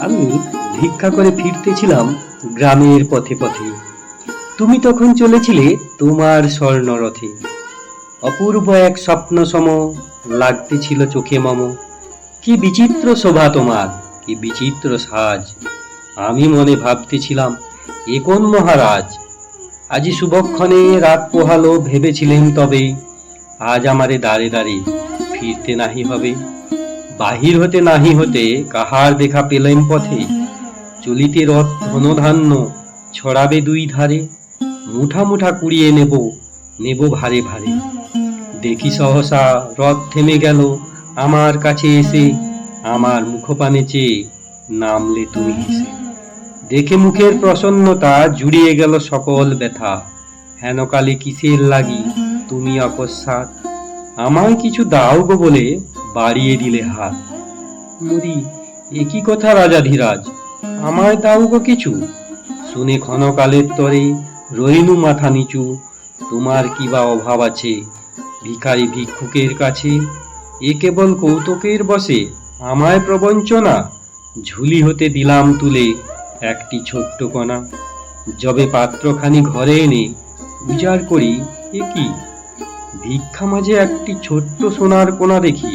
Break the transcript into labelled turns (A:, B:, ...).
A: আমি ভিক্ষা করে ফিরতেছিলাম গ্রামের পথে পথে। তুমি তখন চলেছিলে তোমার স্বর্ণরথে। অপূর্ব এক স্বপ্ন সম লাগতেছিল চোখে মম। কি বিচিত্র শোভা তোমার, কি বিচিত্র সাজ। আমি মনে ভাবতেছিলাম, এ কোন মহারাজ? আজি শুভক্ষণে রাত পোহালো ভেবেছিলেন তবে, আজ আমারে দাঁড়ে দাঁড়ে ফিরতে নাহি হবে। বাহির হতে নাহি হতে কাহার দেখা পেলেন পথে? চলিতে রথ ধনধান্য ছড়াবে দুই ধারে, মুঠা মুঠা কুড়িয়ে নেব নেব ভারে ভারে। দেখি সহসা রথ থেমে গেল, আমার কাছে এসে, আমার মুখপানে চেয়ে নামলে তুমি হেসে। দেখে মুখের প্রসন্নতা জুড়িয়ে গেল সকল ব্যথা। হেনকালে কিসের লাগি, তুমি অকস্মাৎ? আমায় কিছু দাও গো বলে বাড়িয়ে দিলে হাত। মুরি একই কথা রাজাধিরাজ? আমায় দাও গো কিছু। শুনে ক্ষণকালের তরে রইনু মাথা নিচু। তোমার কি বা অভাব আছে? ভিখারি ভিক্ষুকের কাছে? এ কেবল কৌতুকের বসে, আমায় প্রবঞ্চনা। ঝুলি হতে দিলাম তুলে একটি ছোট্ট কণা। যবে পাত্রখানি ঘরে এনে উজাড় করি, এ কি? ভিক্ষা মাঝে একটি ছোট্ট সোনার কোনা দেখি।